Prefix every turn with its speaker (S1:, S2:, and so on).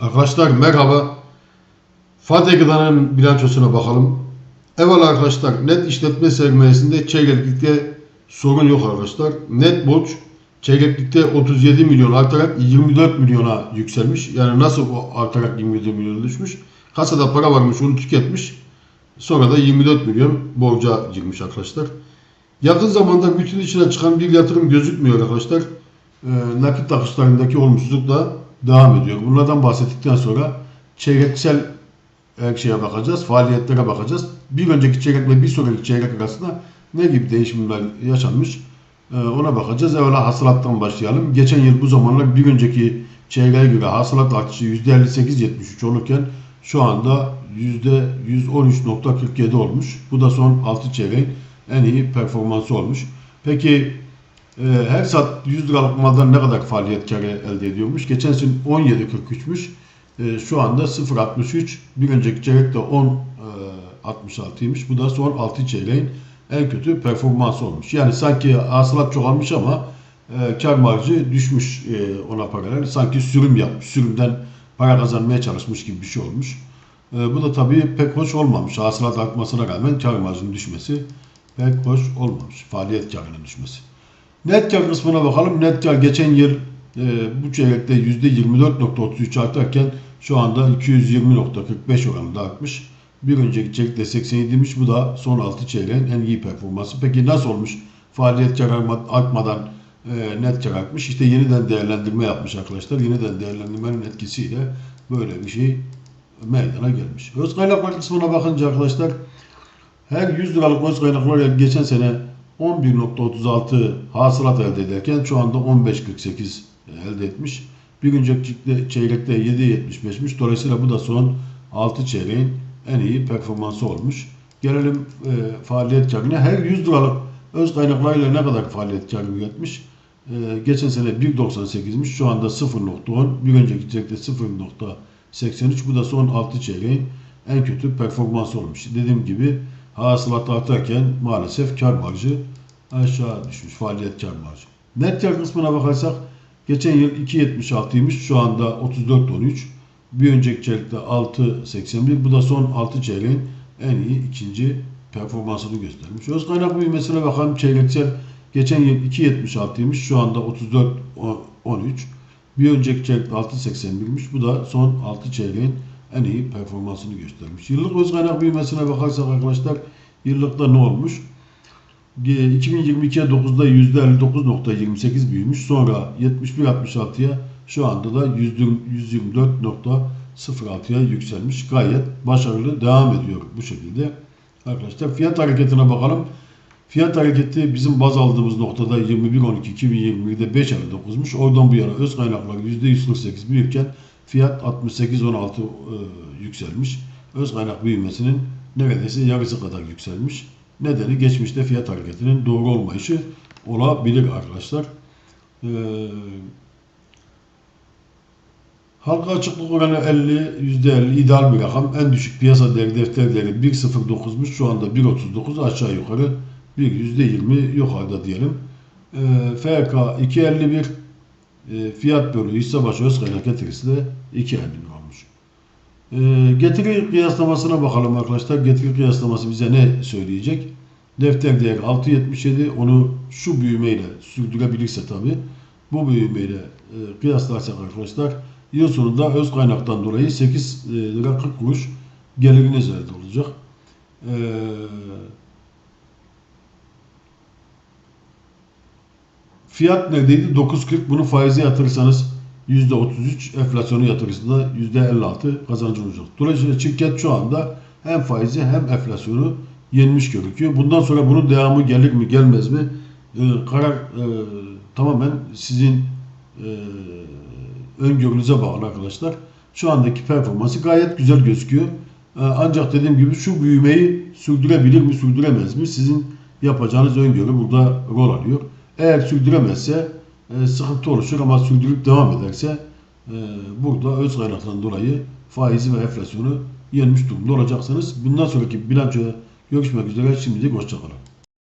S1: Arkadaşlar merhaba. Fatih Gıda'nın bilançosuna bakalım. Evvela arkadaşlar net işletme sermayesinde çeyreklikte sorun yok arkadaşlar. Net borç çeyreklikte 37 milyon artarak 24 milyona yükselmiş. Yani nasıl o artarak 24 milyona düşmüş? Kasada para varmış onu tüketmiş. Sonra da 24 milyon borca girmiş arkadaşlar. Yakın zamanda bütün içine çıkan bir yatırım gözükmüyor arkadaşlar. Ee, nakit akışlarındaki olumsuzluk da devam ediyor. Bunlardan bahsettikten sonra çeyreksel her şeye bakacağız, faaliyetlere bakacağız. Bir önceki çeyrekle bir sonraki çeyrek arasında ne gibi değişimler yaşanmış ee, ona bakacağız. Evvela hasılattan başlayalım. Geçen yıl bu zamanlar bir önceki çeyreğe göre hasılat artışı %58.73 olurken şu anda %113.47 olmuş. Bu da son 6 çeyreğin en iyi performansı olmuş. Peki e, her saat 100 liralık maldan ne kadar faaliyet karı elde ediyormuş? Geçen sene 17.43'müş. E, şu anda 0.63. Bir önceki çeyrekte 10.66'ymış. Bu da son 6 çeyreğin en kötü performansı olmuş. Yani sanki hasılat çoğalmış ama e, kar marjı düşmüş e, ona paralel. Sanki sürüm yapmış. Sürümden para kazanmaya çalışmış gibi bir şey olmuş. E, bu da tabii pek hoş olmamış. Hasılat artmasına rağmen kar marjının düşmesi pek hoş olmamış. Faaliyet karının düşmesi. Net kar kısmına bakalım. Net kar geçen yıl e, bu çeyrekte %24.33 artarken şu anda 220.45 oranında artmış. Bir önceki çeyrekte 87'miş. Bu da son 6 çeyreğin en iyi performansı. Peki nasıl olmuş? Faaliyet kar artmadan e, net kar artmış. İşte yeniden değerlendirme yapmış arkadaşlar. Yeniden değerlendirmenin etkisiyle böyle bir şey meydana gelmiş. Öz kaynaklar kısmına bakınca arkadaşlar her 100 liralık öz kaynaklar geçen sene 11.36 hasılat elde ederken şu anda 15.48 elde etmiş. Bir önceki çeyrekte 7.75'miş. Dolayısıyla bu da son 6 çeyreğin en iyi performansı olmuş. Gelelim e, faaliyet karına. Her 100 liralık öz kaynaklarıyla ne kadar faaliyet karı üretmiş? E, geçen sene 1.98'miş. Şu anda 0.10. Bir önceki çeyrekte 0.83. Bu da son 6 çeyreğin en kötü performansı olmuş. Dediğim gibi hasılat artarken maalesef kar marjı aşağı düşmüş. Faaliyet kar marjı. Net kar kısmına bakarsak geçen yıl 2.76'ymış. Şu anda 34.13. Bir önceki çeyrekte 6.81. Bu da son 6 çeyreğin en iyi ikinci performansını göstermiş. Öz kaynak büyümesine bakalım. Çeyreksel geçen yıl 2.76'ymış. Şu anda 34.13. Bir önceki çeyrekte 6.81'miş. Bu da son 6 çeyreğin en iyi performansını göstermiş. Yıllık öz kaynak büyümesine bakarsak arkadaşlar yıllıkta ne olmuş? 2022'ye 9'da %59.28 büyümüş. Sonra 71.66'ya şu anda da %124.06'ya yükselmiş. Gayet başarılı devam ediyor bu şekilde. Arkadaşlar fiyat hareketine bakalım. Fiyat hareketi bizim baz aldığımız noktada 21.12.2020'de 5.59'muş. Oradan bu yana öz kaynaklar %148 büyürken fiyat 68.16 e, yükselmiş. Öz kaynak büyümesinin neredeyse yarısı kadar yükselmiş. Nedeni geçmişte fiyat hareketinin doğru olmayışı olabilir arkadaşlar. Ee, halka açıklık oranı 50, %50 ideal bir rakam. En düşük piyasa değeri defter değeri 1.09'muş. Şu anda 1.39 aşağı yukarı bir %20 yukarıda diyelim. Ee, FK 2.51 e, fiyat bölü hisse başı öz kaynak getirisi de 2.51 olmuş. E, getiri kıyaslamasına bakalım arkadaşlar. Getiri kıyaslaması bize ne söyleyecek? Defter değeri 6.77 onu şu büyümeyle sürdürebilirse tabi bu büyümeyle e, kıyaslarsak arkadaşlar yıl sonunda öz kaynaktan dolayı 8 lira 40 kuruş geliriniz elde olacak. Eee Fiyat neredeydi? 9.40. Bunu faize yatırırsanız %33, enflasyonu yatırırsanız %56 kazancı olacak. Dolayısıyla şirket şu anda hem faizi hem enflasyonu yenmiş gözüküyor. Bundan sonra bunun devamı gelir mi gelmez mi? Ee, karar e, tamamen sizin e, öngörünüze bağlı arkadaşlar. Şu andaki performansı gayet güzel gözüküyor. Ee, ancak dediğim gibi şu büyümeyi sürdürebilir mi, sürdüremez mi? Sizin yapacağınız öngörü burada rol alıyor. Eğer sürdüremezse e, sıkıntı oluşur ama sürdürüp devam ederse e, burada öz kaynaktan dolayı faizi ve enflasyonu yenmiş durumda olacaksınız. Bundan sonraki bilançoya görüşmek üzere. Şimdilik hoşçakalın.